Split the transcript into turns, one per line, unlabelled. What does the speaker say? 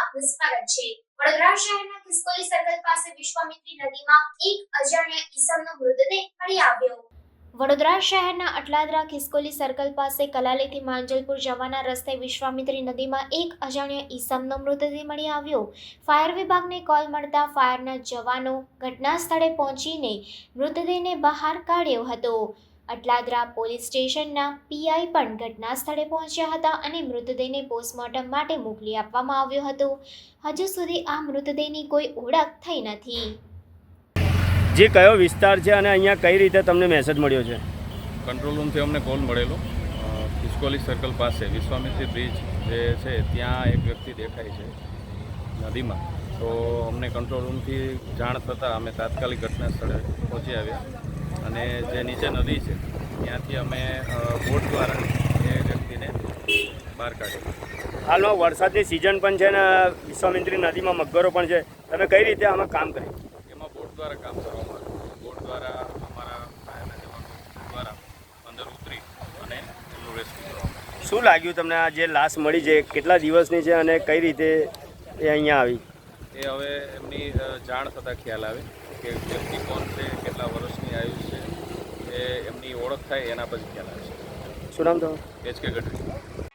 આપનું સ્વાગત છે. વડોદરા શહેરના ખિસકોલી સર્કલ પાસે વિશ્વામિત્રી નદીમાં એક અજાણ્યા ઈસમનો મૃતદેહ મળી આવ્યો. વડોદરા શહેરના અટલાદરા ખિસકોલી સર્કલ પાસે કલાલીથી માંજલપુર જવાના રસ્તે વિશ્વામિત્રી નદીમાં એક અજાણ્યા ઈસમનો મૃતદેહ મળી આવ્યો. ફાયર વિભાગને કોલ મળતા ફાયરના જવાનો ઘટના સ્થળે પહોંચીને મૃતદેહને બહાર કાઢ્યો હતો. અટલાદરા પોલીસ સ્ટેશનના પીઆઈ પણ ઘટના સ્થળે પહોંચ્યા હતા અને મૃતદેહને પોસ્ટમોર્ટમ માટે મોકલી આપવામાં આવ્યો હતો. હજુ સુધી આ મૃતદેહની કોઈ ઓળખ થઈ નથી.
જે કયો વિસ્તાર છે અને અહીંયા કઈ રીતે તમને મેસેજ મળ્યો છે?
કંટ્રોલ રૂમથી અમને કોલ મળેલો. ખિસકોલી સર્કલ પાસે વિશ્વામિત્રી બ્રિજ જે છે ત્યાં એક વ્યક્તિ દેખાય છે નદીમાં. તો અમને કંટ્રોલ રૂમથી જાણ થતાં અમે તાત્કાલિક ઘટના સ્થળે પહોંચી આવ્યા. અને જે નીચે નદી છે ત્યાંથી અમે બોટ દ્વારા એ વ્યક્તિને બહાર કાઢ્યો.
હાલમાં વરસાદની સિઝન પણ છે ને વિશ્વામિત્રી નદીમાં મગરો પણ છે. તમે કઈ રીતે આમાં કામ કર્યું?
એમાં બોટ દ્વારા કામ કરવામાં આવ્યું. બોટ દ્વારા અમારા ફાયરના જવાનો દ્વારા અંદર ઉતરી અને એમનું રેસ્ક્યુ કરવામાં
શું લાગ્યું તમને આ જે લાશ મળી છે કેટલા દિવસની છે અને કઈ રીતે એ અહીંયા આવી?
એ હવે એમની જાણ થતાં ખ્યાલ આવે કે વ્યક્તિ કોણ છે કેટલા વર્ષની આયુ થાય એના પછી ખ્યાલ આવે
શું નામ તમારું?
H K Gadhvi.